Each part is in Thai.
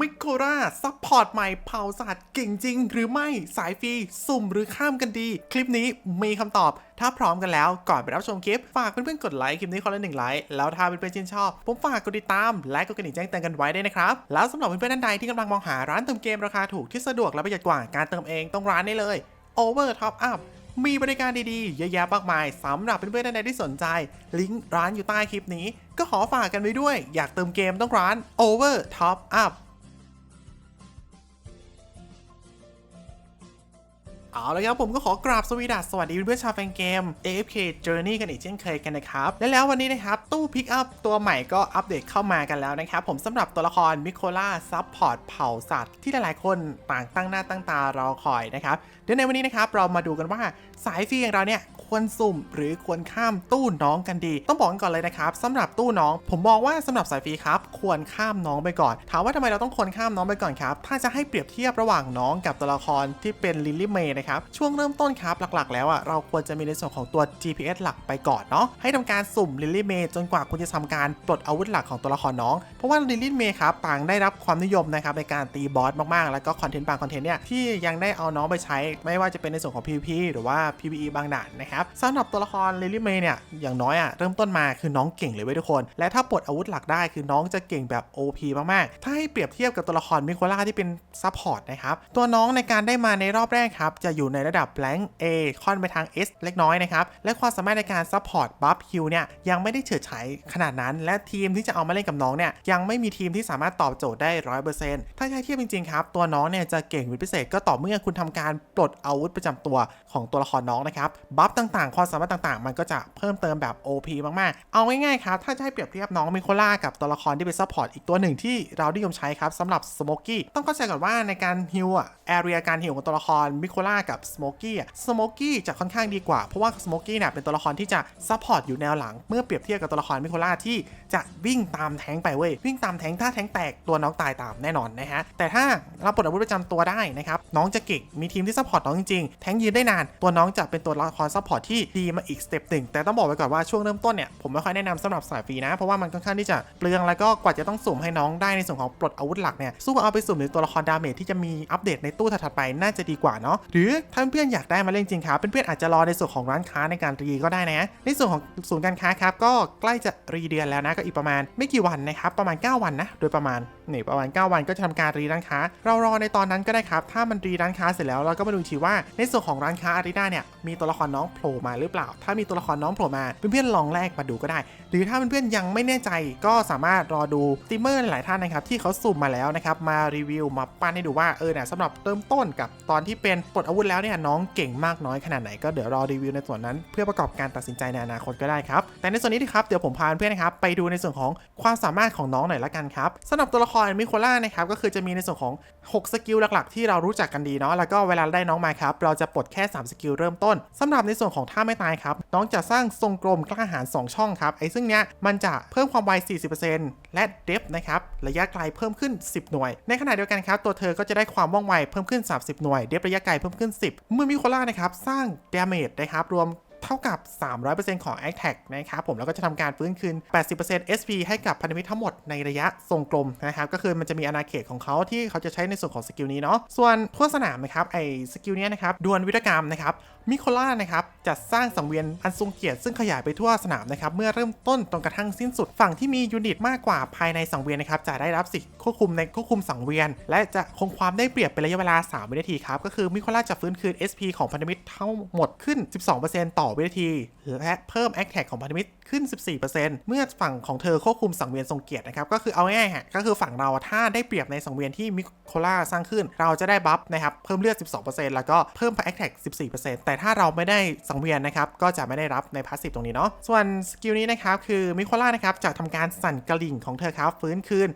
มิโคราซัพพอร์ตใหม่เผาสัตว์เก่งจริง หรือไม่สายฟรีสุ่มหรือข้ามกันดี คลิปนี้มีคำตอบ ถ้าพร้อมกันแล้วก่อนไปรับชมคลิป ฝากเพื่อนๆกดไลค์คลิปนี้คนละหนึ่งไลค์แล้วถ้าเพื่อนๆชื่นชอบ ผมฝากกดติดตาม และกดกระดิ่งแจ้งเตือนกันไว้ด้วยนะครับ แล้วสำหรับเพื่อนๆท่านใดที่กำลังมองหาร้านเติมเกมราคาถูกที่สะดวกและประหยัดกว่าการเติมเองต้องร้านนี้เลย Over Top Up มีบริการดีๆ เยอะแยะมากมายสำหรับเพื่อนๆท่านใดที่สนใจ ลิงก์ร้านอยู่ใต้คลิปนี้ ก็ขอฝากกันไว้ด้วย อยากเติมเกมต้องร้าน Over Top Up เอาละครับผมก็ขอกราบสวีดัสสวัสดีเพื่อนชาวแฟนเกม AFK Journey กันอีกเช่นเคยกันนะครับ และแล้ววันนี้นะครับ ตู้พิกอัพตัวใหม่ก็อัปเดตเข้ามากันแล้วนะครับ ผมสำหรับตัวละครมิโคล่าซับพอร์ตเผ่าสัตว์ ที่หลายๆคนต่างตั้งหน้าตั้งตารอคอยนะครับ เดี๋ยวในวันนี้นะครับ เรามาดูกันว่าสายฟรีอย่างเราเนี่ย ควรสุ่ม หรือควรข้ามตู้น้องกันดี ต้องบอกกันก่อนเลยนะครับสำหรับตู้น้อง ผมมองว่าสำหรับสายฟรีครับ ควรข้ามน้องไปก่อน ถามว่าทำไมเราต้องควรข้ามน้องไปก่อนครับถ้าจะให้เปรียบเทียบระหว่างน้องกับตัวละครที่เป็นลิลลี่เมย์นะครับช่วงเริ่มต้นครับหลักๆ แล้วอะเราควรจะมีในส่วนของตัว GPS หลักไปก่อนเนาะให้ทำการสุ่มลิลลี่เมย์จนกว่าคุณจะทำการปลดอาวุธหลักของตัวละครน้อง เพราะว่าลิลลี่เมย์ครับต่างได้รับความนิยมนะครับในการตีบอสมากๆ แล้วก็คอนเทนต์บางคอนเทนต์เนี่ยที่ยังได้เอาน้องไปใช้ ไม่ว่าจะเป็นในส่วนของ PVP หรือว่า PVE บางด่านนะครับสำหรับตัวละครลิลี่เมย์เนี่ยอย่างน้อยอะเริ่มต้นมาคือน้องเก่งเลยเว้ยทุกคน และถ้าปลดอาวุธหลักได้คือน้องจะเก่งแบบ OP มากๆ ถ้าให้เปรียบเทียบกับตัวละครมิโคล่าที่เป็นซัพพอร์ตนะครับตัวน้องในการได้มาในรอบแรกครับจะอยู่ในระดับแรง A ค่อนไปทาง S เล็กน้อยนะครับและความสามารถในการซัพพอร์ตบัฟฮิลเนี่ยยังไม่ได้เฉิดฉายขนาดนั้น และทีมที่จะเอามาเล่นกับน้องเนี่ยยังไม่มีทีมที่สามารถตอบโจทย์ได้ร้อยเปอร์เซ็นต์ถ้าใช้เทียบจริงๆครับตัวน้องเนี่ยจะเก่งเป็นพิเศษก็ต่อเมื่อคุณทำการปลดอาวุธประจำตัวของตัวละครน้องนะครับบัฟต่างๆ ความสามารถต่างๆ มันก็จะเพิ่มเติมแบบ OP มากๆ เอาง่ายๆครับ ถ้าจะให้เปรียบเทียบน้องมิโคล่ากับตัวละครที่เป็นซัพพอร์ตอีกตัวหนึ่งที่เรานิยมใช้ครับสำหรับสโมกี้ต้องเข้าใจก่อนว่าในการฮิลอะแอเรียการฮิลของตัวละครมิโคล่ากับสโมกี้อะสโมกี้จะค่อนข้างดีกว่า เพราะว่าสโมกี้เนี่ยเป็นตัวละครที่จะซัพพอร์ตอยู่แนวหลัง เมื่อเปรียบเทียบกับตัวละครมิโคล่าที่จะวิ่งตามแทงไปเว้ยวิ่งตามแทงถ้าแทงแตกตัวน้องตายตามแน่นอนนะฮะแต่ถ้าเราปลดอาวุธประจำตัวได้นะครับน้องจะเก่งมีทีมที่ซัพพอร์ตน้องจริงๆแทงยืนได้นานตัวน้องจะเป็นตัวละครซัพพอร์ตที่ดีมาอีกสเต็ปหนึ่งแต่ต้องบอกไว้ก่อนว่าช่วงเริ่มต้นเนี่ยผมไม่ค่อยแนะนำสำหรับสายฟรีนะ เพราะว่ามันค่อนข้างที่จะเปลืองแล้วก็กว่าจะต้องสุ่มให้น้องได้ในส่วนของปลดอาวุธหลักเนี่ยสู้เอาไปสุ่มในตัวละครดาเมจที่จะมีอัปเดตในตู้ถัดไปน่าจะดีกว่าเนาะหรือถ้าเพื่อนๆอยากได้มาเล่นจริงครับเพื่อนๆอาจจะรอในส่วนของร้านค้าในการรีก็ได้นะในส่วนของศูนย์การค้าครับก็ใกล้จะรีเดือนแล้วนะก็อีกประมาณไม่กี่วันนะครับประมาณ 9 วันนะโดยประมาณนี่ประมาณ 9 วันก็จะทำการรีร้านค้า เรารอในตอนนั้นก็ได้ครับ ถ้ามันรีร้านค้าเสร็จแล้วเราก็มาดูทีว่าในส่วนของร้านค้าอารีนาเนี่ยมีตัวละครน้องโผผล่มาหรือเปล่า ถ้ามีตัวละครน้องโผล่มาเพื่อนๆลองแลกมาดูก็ได้ หรือถ้าเพื่อนๆยังไม่แน่ใจก็สามารถรอดูสตรีมเมอร์หลายท่านนะครับที่เขาสุ่มมาแล้วนะครับมารีวิวมาปั้นให้ดูว่าเออเนี่ยสำหรับเริ่มต้นกับตอนที่เป็นปลดอาวุธแล้วเนี่ยน้องเก่งมากน้อยขนาดไหนก็เดี๋ยวรอรีวิวในส่วนนั้น เพื่อประกอบการตัดสินใจในอนาคตก็ได้ครับแต่ในส่วนนี้นะครับเดี๋ยวผมพาเพื่อนๆนะครับไปดูในส่วนของความสามารถของน้องหน่อยละกันครับสำหรับตัวละครมิโคล่านะครับก็คือจะมีในส่วนของ 6 สกิลหลักๆ ที่เรารู้จักกันดีเนาะแล้วก็เวลาได้น้องมาครับเราจะปลดแค่ 3 สกิลเริ่มต้นสำหรับในส่วนของท่าไม่ตายครับ น้องจะสร้างทรงกลมกล้าหาญ2ช่องครับไอ้ซึ่งเนี้ยมันจะเพิ่มความไว 40%และเดฟนะครับระยะไกลเพิ่มขึ้น 10 หน่วย ในขณะเดียวกันครับตัวเธอก็จะได้ความว่องไวเพิ่มขึ้น 30 หน่วย เดฟระยะไกลเพิ่มขึ้น 10 เมื่อมิโคล่านะครับสร้างดาเมจนะครับรวม เท่ากับ 300%ของ a t t a c นะครับผมแล้วก็จะทำการฟื้นคืน 80% SP ให้กับพันธมิตรทั้งหมดในระยะทรงกลมนะครับก็คือมันจะมีอาณาเขตของเขาที่เขาจะใช้ในส่วนของสกิลนี้เนาะส่วนทั่วสนามนะครับไอ้สกิลนี้นะครับดวลวิทยกรรมนะครับมิโคล่านะครับจะสร้างสังเวียนอันทรงเกียรติซึ่งขยายไปทั่วสนามนะครับเมื่อเริ่มต้นจนกระทั่งสิ้นสุดฝั่งที่มียูนิตมากกว่าภายในสังเวียนนะครับจะได้รับสิทธิ์ควบคุมในควบคุมสังเวียน และจะคงความได้เปรียบเป็นระยะเวลา 3 วินาทีครับก็คือมิโคล่าจะฟื้นคืน SP ของพันธมิตรทั้งหมดขึ้น 12%ต่อวินาทีและเพิ่มแอคแท็กของพันธมิตรขึ้น 14%เมื่อฝั่งของเธอควบคุมสังเวียนทรงเกียรตินะครับ ก็คือเอาง่ายๆฮะก็คือฝั่งเราถ้าได้เปรียบในสังเวียนที่มิโคล่าสร้างขึ้น เราจะได้บัฟนะครับเพิ่มเลือด 12%แล้วก็เพิ่ม a c t a c 14%แต่ถ้าเราไม่ได้สังเวียนนะครับก็จะไม่ได้รับในพาสซีฟตรงนี้เนาะส่วนสกิลนี้นะครับคือมิโคล่านะครับจะทำการสั่นกระลิ่งของเธอครับฟื้นคืน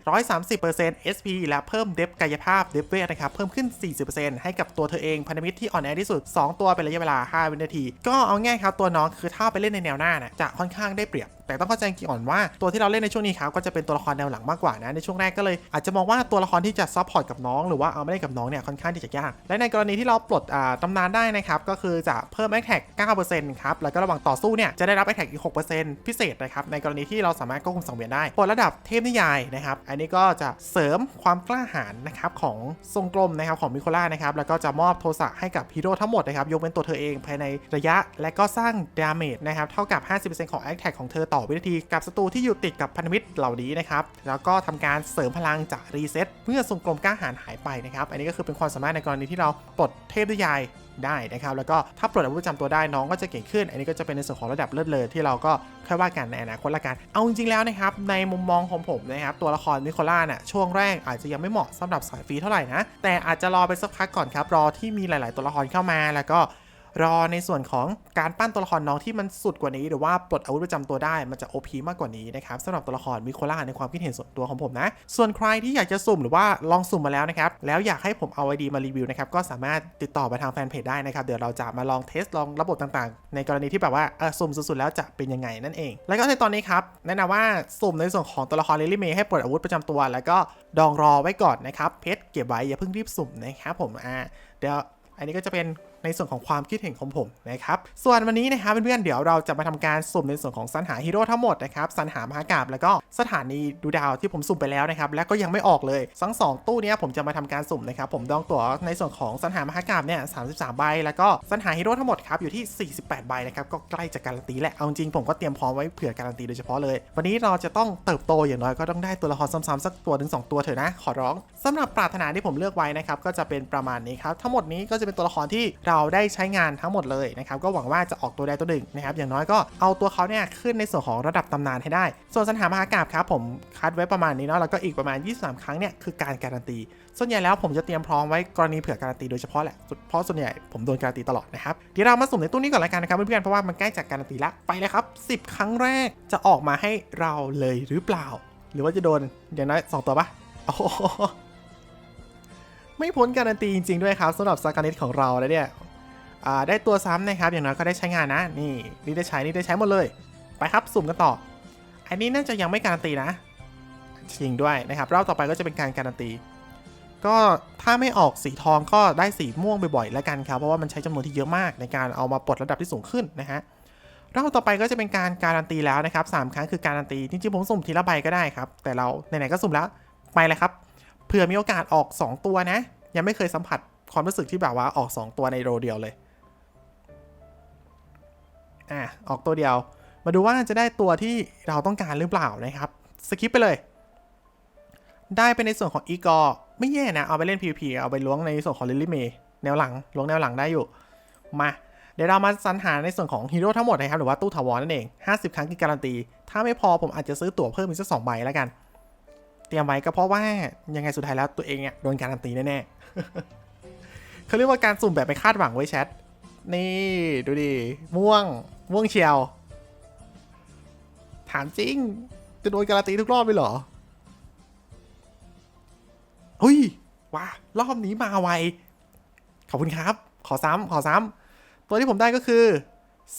130% SP และเพิ่มเดฟกายภาพเดฟเวทนะครับเพิ่มขึ้น 40%ให้กับตัวเธอเองพันธมิตรที่อ่อนแอที่สุด 2 ตัวเป็นระยะเวลา 5 วินาที ก็เอาง่ายครับตัวน้องคือถ้าไปเล่นในแนวหน้านะจะค่อนข้างได้เปรียบ แต่ต้องเข้าใจก่อนว่าตัวที่เราเล่นในช่วงนี้ครับก็จะเป็นตัวละครแนวหลังมากกว่านะในช่วงแรกก็เลยอาจจะมองว่าตัวละครที่จะซัพพอร์ตกับน้องหรือว่าเอาไม่ได้กับน้องเนี่ยค่อนข้างที่จะยาก และในกรณีที่เราปลดตำนานได้นะครับก็คือจะเพิ่มแอคแท็ก9%ครับแล้วก็ระหว่างต่อสู้เนี่ยจะได้รับแอคแท็กอีก 6%พิเศษนะครับในกรณีที่เราสามารถควบคุมสังเวียนได้ปลดระดับเทพนิยายนะครับอันนี้ก็จะเสริมความกล้าหาญนะครับของทรงกลมนะครับของมิโคล่านะครับแล้วก็จะมอบโทสะให้กับฮีโร่ทั้งหมดนะครับยกเว้นตัวเธอเองภายในระยะ และก็สร้างดาเมจนะครับเท่ากับ 50%ของแอคแท็กของเธอต่อ่อวินาทีกับศัตรูที่อยู่ติดกับพันธมิตรเหล่านี้นะครับ แล้วก็ทำการเสริมพลังจากรีเซ็ตเมื่อทรงกลมกล้าหาญหายไปนะครับ อันนี้ก็คือเป็นความสามารถในกรณีที่เราปลดเทพนิยายได้นะครับ แล้วก็ถ้าปลดอาวุธประจำตัวได้น้องก็จะเก่งขึ้น อันนี้ก็จะเป็นในส่วนของระดับเลิศเลยที่เราก็ค่อยว่ากันในอนาคตละกัน เอาจริงๆแล้วนะครับในมุมมองของผมนะครับตัวละครนิโคล่าน่ะช่วงแรกอาจจะยังไม่เหมาะสำหรับสายฟรีเท่าไหร่นะแต่อาจจะรอไปสักพักก่อนครับรอที่มีหลาย ๆ ตัวละครเข้ามาแล้วก็ รอในส่วนของการปั้นตัวละครน้องที่มันสุดกว่านี้ หรือว่าปลดอาวุธประจำตัวได้มันจะ OP มากกว่านี้นะครับสำหรับตัวละครมิโคล่าในความคิดเห็นส่วนตัวของผมนะ ส่วนใครที่อยากจะสุ่มหรือว่าลองสุ่มมาแล้วนะครับแล้วอยากให้ผมเอาไอดีมารีวิวนะครับก็สามารถติดต่อไปทางแฟนเพจได้นะครับเดี๋ยวเราจะมาลองเทสลองระบบต่างๆ ในกรณีที่แบบว่าเออสุ่มสุดๆแล้วจะเป็นยังไงนั่นเอง แล้วก็ในตอนนี้ครับแนะนำว่าสุ่มในส่วนของตัวละครลิลี่เมย์ให้ปลดอาวุธประจำตัว แล้วก็ดองรอไว้ก่อนนะครับเพชรเก็บไว้อย่าเพิ่งรีบสุ่มนะครับผมอ่าเดี๋ยวอันนี้ก็จะเป็น ในส่วนของความคิดเห็นของผมนะครับส่วนวันนี้นะครับเพื่อนๆเดี๋ยวเราจะมาทำการสุ่มในส่วนของสรรหาฮีโร่ทั้งหมดนะครับสรรหามหากาบแล้วก็สถานีดูดาวที่ผมสุ่มไปแล้วนะครับและก็ยังไม่ออกเลยทั้งสองตู้นี้ผมจะมาทำการสุ่มนะครับผมดองตั๋วในส่วนของสรรหามหากาบเนี่ย33 ใบ แล้วก็สรรหาฮีโร่ทั้งหมดครับอยู่ที่ 48 ใบนะครับก็ใกล้จะการันตีแหละเอาจริงผมก็เตรียมพร้อมไว้เผื่อการันตีโดยเฉพาะเลย วันนี้เราจะต้องเติบโตอย่างน้อยก็ต้องได้ตัวละครซ้ำๆสักตัวถึงสองตัวเถอะนะขอร้องสำหรับปรารถนาที่ผมเลือกไว้นะครับก็จะเป็นประมาณนี้ครับทั้งหมดนี้ก็จะเป็นตัวละครที่เราราได้ใช้งานทั้งหมดเลยนะครับก็หวังว่าจะออกตัวใดตัวหนึ่งนะครับอย่างน้อยก็เอาตัวเขาเนี่ยขึ้นในส่วนของระดับตำนานให้ได้ ส่วนสัญหามหากาบครับผมคัดไว้ประมาณนี้เนาะแล้วก็อีกประมาณ 23 ครั้งเนี่ยคือการการันตี ส่วนใหญ่แล้วผมจะเตรียมพร้อมไว้กรณีเผื่อการันตีโดยเฉพาะแหละเพราะส่วนใหญ่ผมโดนการันตีตลอดนะครับเดี๋ยวเรามาสุ่มในตู้นี้ก่อนละกันนะครับเพื่อนๆเพราะว่ามันใกล้จากการันตีละไปเลยครับ 10 ครั้งแรกจะออกมาให้เราเลยหรือเปล่า หรือว่าจะโดนอย่างน้อยสองตัวปะโอ้ไม่พ้นการันตีจริงๆด้วยครับสำหรับซากานิตของเราแล้วเนี่ย ได้ตัวซ้ำนะครับ อย่างน้อยก็ได้ใช้งานนะ นี่นี่ได้ใช้นี่ได้ใช้หมดเลย ไปครับสุ่มกันต่อ อันนี้น่าจะยังไม่การันตีนะจริงด้วยนะครับรอบต่อไปก็จะเป็นการการันตี ก็ถ้าไม่ออกสีทองก็ได้สีม่วงบ่อยๆแล้วกันครับเพราะว่ามันใช้จำนวนที่เยอะมากในการเอามาปลดระดับที่สูงขึ้นนะฮะรอบต่อไปก็จะเป็นการการันตีแล้วนะครับสามครั้งคือการันตีจริงๆผมสุ่มทีละใบก็ได้ครับ แต่เราไหนๆก็สุ่มแล้วไปเลยครับเผื่อมีโอกาสออก 2 ตัวนะ ยังไม่เคยสัมผัสความรู้สึกที่แบบว่าออก 2 ตัวในโรเดียวเลย อะออกตัวเดียว มาดูว่าจะได้ตัวที่เราต้องการหรือเปล่านะครับสกิปไปเลย ได้เป็นในส่วนของอีกอไม่แย่นะ เอาไปเล่น PVP เอาไปล้วงในส่วนของลิลลี่เมย์แนวหลังล้วงแนวหลังได้อยู่ มาเดี๋ยวเรามาสรรหาในส่วนของฮีโร่ทั้งหมดนะครับหรือว่าตู้ถาวรนั่นเอง 50 ครั้งคือการันตี ถ้าไม่พอผมอาจจะซื้อตั๋วเพิ่มอีกสักสองใบแล้วกัน เตรียมไว้ก็เพราะว่ายังไงสุดท้ายแล้วตัวเองเนี่ยโดนการันตีแน่ๆเขาเรียกว่าการสุ่มแบบไม่คาดหวังไว้แชท นี่ดูดิม่วง ม่วงเชียว ถามจริง จะโดนการันตีทุกรอบเลยเหรอเฮ้ยว้ารอบนี้มาไว ขอบคุณครับ ขอซ้ำขอซ้ำตัวที่ผมได้ก็คือ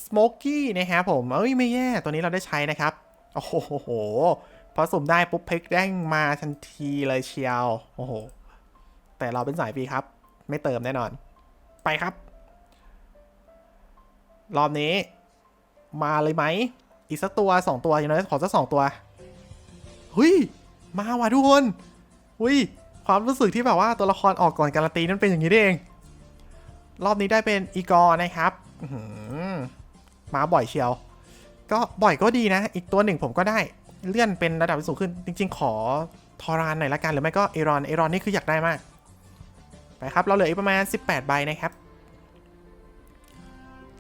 Smoky นะครับผม เอ้ย ไม่แย่ ตัวนี้เราได้ใช้นะครับ โอ้โห พอสุ่มได้ปุ๊บเพกแด้งมาทันทีเลยเชียว โอ้โห แต่เราเป็นสายฟรีครับ ไม่เติมแน่นอน ไปครับ รอบนี้ มาเลยไหม อีกสักตัวสองตัวอย่างน้อยขอสักสองตัวเฮ้ยมาว่ะทุกคนอุ้ยความรู้สึกที่แบบว่าตัวละครออกก่อนการันตีนั่นเป็นอย่างนี้เอง รอบนี้ได้เป็นอีกอร์นะครับหมาบ่อยเชียว ก็บ่อยก็ดีนะ อีกตัวหนึ่งผมก็ได้เลื่อนเป็นระดับที่สูงขึ้น จริง ๆ ขอทอรานหน่อยละกันหรือไม่ก็เอรอนเอรอนนี่คืออยากได้มาก ไปครับ เราเหลืออีกประมาณ 18 ใบนะครับ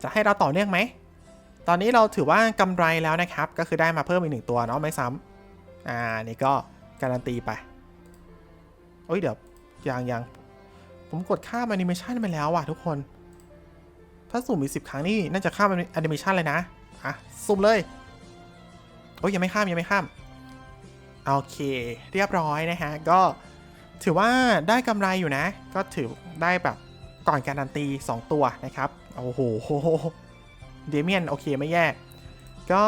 จะให้เราต่อเนื่องไหม ตอนนี้เราถือว่ากำไรแล้วนะครับ ก็คือได้มาเพิ่มอีกหนึ่งตัวเนาะไม่ซ้ำอ่านี่ก็การันตีไปโอ้ยเดี๋ยวยังยังผมกดข้ามแอนิเมชันไปแล้วว่ะทุกคน ถ้าสุ่มอีกสิบครั้งนี่น่าจะข้ามแอนิเมชันเลยนะอะสุ่มเลยโอ้ยยังไม่ข้ามยังไม่ข้ามโอเค เรียบร้อยนะฮะก็ถือว่าได้กำไรอยู่นะ ก็ถือได้แบบก่อนการันตี 2 ตัวนะครับ โอ้โห เดเมียนโอเคไม่แย่ ก็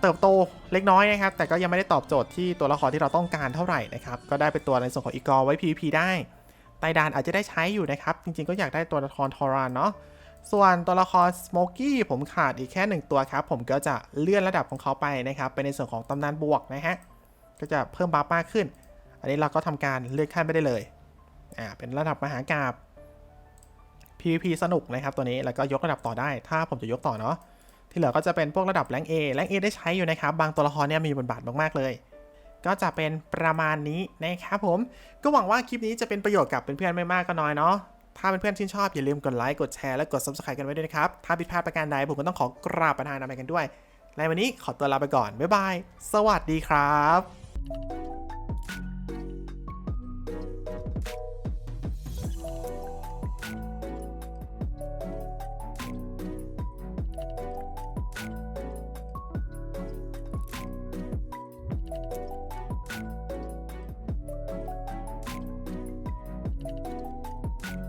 เติบโตเล็กน้อยนะครับ แต่ก็ยังไม่ได้ตอบโจทย์ที่ตัวละครที่เราต้องการเท่าไหร่นะครับ ก็ได้เป็นตัวในส่วนของอีกอร์ไว้ PVP ได้ไตดานอาจจะได้ใช้อยู่นะครับ จริงๆก็อยากได้ตัวละครทอรานเนาะส่วนตัวละครสโมกี้ผมขาดอีกแค่หนึ่งตัวครับ ผมก็จะเลื่อนระดับของเขาไปนะครับไปในส่วนของตำนานบวกนะฮะก็จะเพิ่มบัฟมากขึ้น อันนี้เราก็ทำการเลื่อนขั้นไปได้เลยอ่าเป็นระดับมหากราบ PVP สนุกนะครับตัวนี้แล้วก็ยกระดับต่อได้ ถ้าผมจะยกต่อเนาะที่เหลือก็จะเป็นพวกระดับแรง A แรง A ได้ใช้อยู่นะครับ บางตัวละครเนี่ยมีบทบาทมากๆเลย ก็จะเป็นประมาณนี้นะครับผม ก็หวังว่าคลิปนี้จะเป็นประโยชน์กับเพื่อนๆไม่มากก็น้อยเนาะถ้าเพื่อนๆชื่นชอบอย่าลืมกดไลค์กดแชร์และกด subscribe กันไว้ด้วยนะครับ ถ้าผิดพลาดประการใดผมก็ต้องขอกราบประทานอภัยกันด้วยในวันนี้ขอตัวลาไปก่อนบ๊ายบายสวัสดีครับ